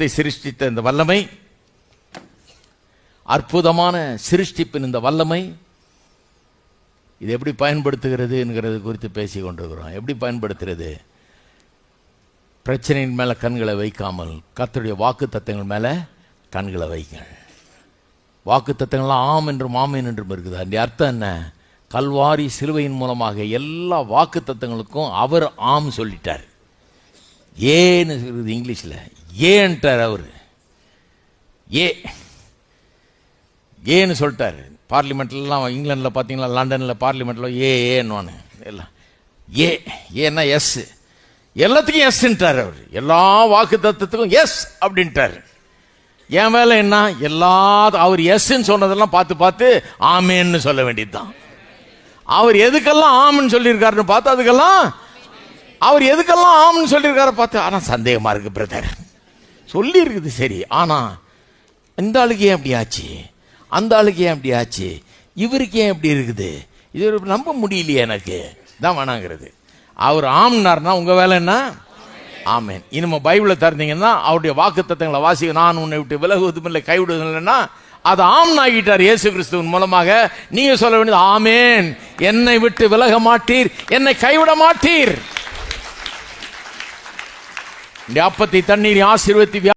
உலகத்தை சிருஷ்டித்த இந்த வல்லமை அற்புதமான சிருஷ்டிப்பின் இந்த வல்லமை இது எப்படி பயன்படுத்துகிறது என்கிறது குறித்து பேசி கொண்டிருக்கிறோம். எப்படி பயன்படுத்துகிறது? பிரச்சனையின் மேலே கண்களை வைக்காமல் கத்தருடைய வாக்கு தத்தங்கள் மேலே கண்களை வைங்கள். வாக்கு தத்தங்கள்லாம் ஆம் என்றும் ஆமேன் என்றும் இருக்குது? அந்த அர்த்தம் என்ன? கல்வாரி சிலுவையின் மூலமாக எல்லா வாக்கு தத்தங்களுக்கும் அவர் ஆம் சொல்லிட்டார். ஏன்னு இருக்குது இங்கிலீஷில். ஏன்ட்டார் அவர்? ஏ. ஏன்னு சொல்லிட்டார். பார்லிமெண்ட்லாம் இங்கிலாண்டில் பார்த்தீங்களா லண்டனில் பார்லிமெண்ட்டில் ஏ ஏன்னு எல்லாம். ஏ ஏன்னா எஸ். எல்லாத்துக்கும் எஸ்ன்ட்டார் அவர். எல்லா வாக்கு தத்துவத்துக்கும் எஸ் அப்படின்ட்டார். என் வேலை என்ன? எல்லா அவர் எஸ்ன்னு சொன்னதெல்லாம் பார்த்து பார்த்து ஆமேன்னு சொல்ல வேண்டியதுதான். அவர் எதுக்கெல்லாம் ஆம்னு சொல்லியிருக்காருன்னு பார்த்து அதுக்கெல்லாம் அவர் எதுக்கெல்லாம் ஆம்னு சொல்லியிருக்காரு பார்த்து ஆனால் சந்தேகமாக இருக்குது பிரதர் சொல்லியிருக்குது சரி. ஆனால் இந்த ஆளுக்கு ஏன் அப்படி ஆச்சு? அந்த ஆளுக்கு ஏன் அப்படி ஆச்சு? இவருக்கு ஏன் இப்படி இருக்குது? இது நம்ப முடியலையே எனக்கு. தான் வேணாங்கிறது. அவர் ஆம்னார்னா உங்கள் வேலை என்ன? ஆமேன். இனிமே பைபிளை திறந்தீங்கன்னா அவருடைய வாக்கு தத்தங்களை வாசிக்க நான் உன்னை விட்டு விலகுவதும் இல்லை கைவிடுவதும் இல்லைன்னா அது ஆம் ஆகிட்டார் இயேசு கிறிஸ்துவின் மூலமாக. நீங்க சொல்ல வேண்டியது ஆமேன். என்னை விட்டு விலக மாட்டீர். என்னை கைவிட மாட்டீர். அப்பத்தை தண்ணீர் ஆசீர்வதி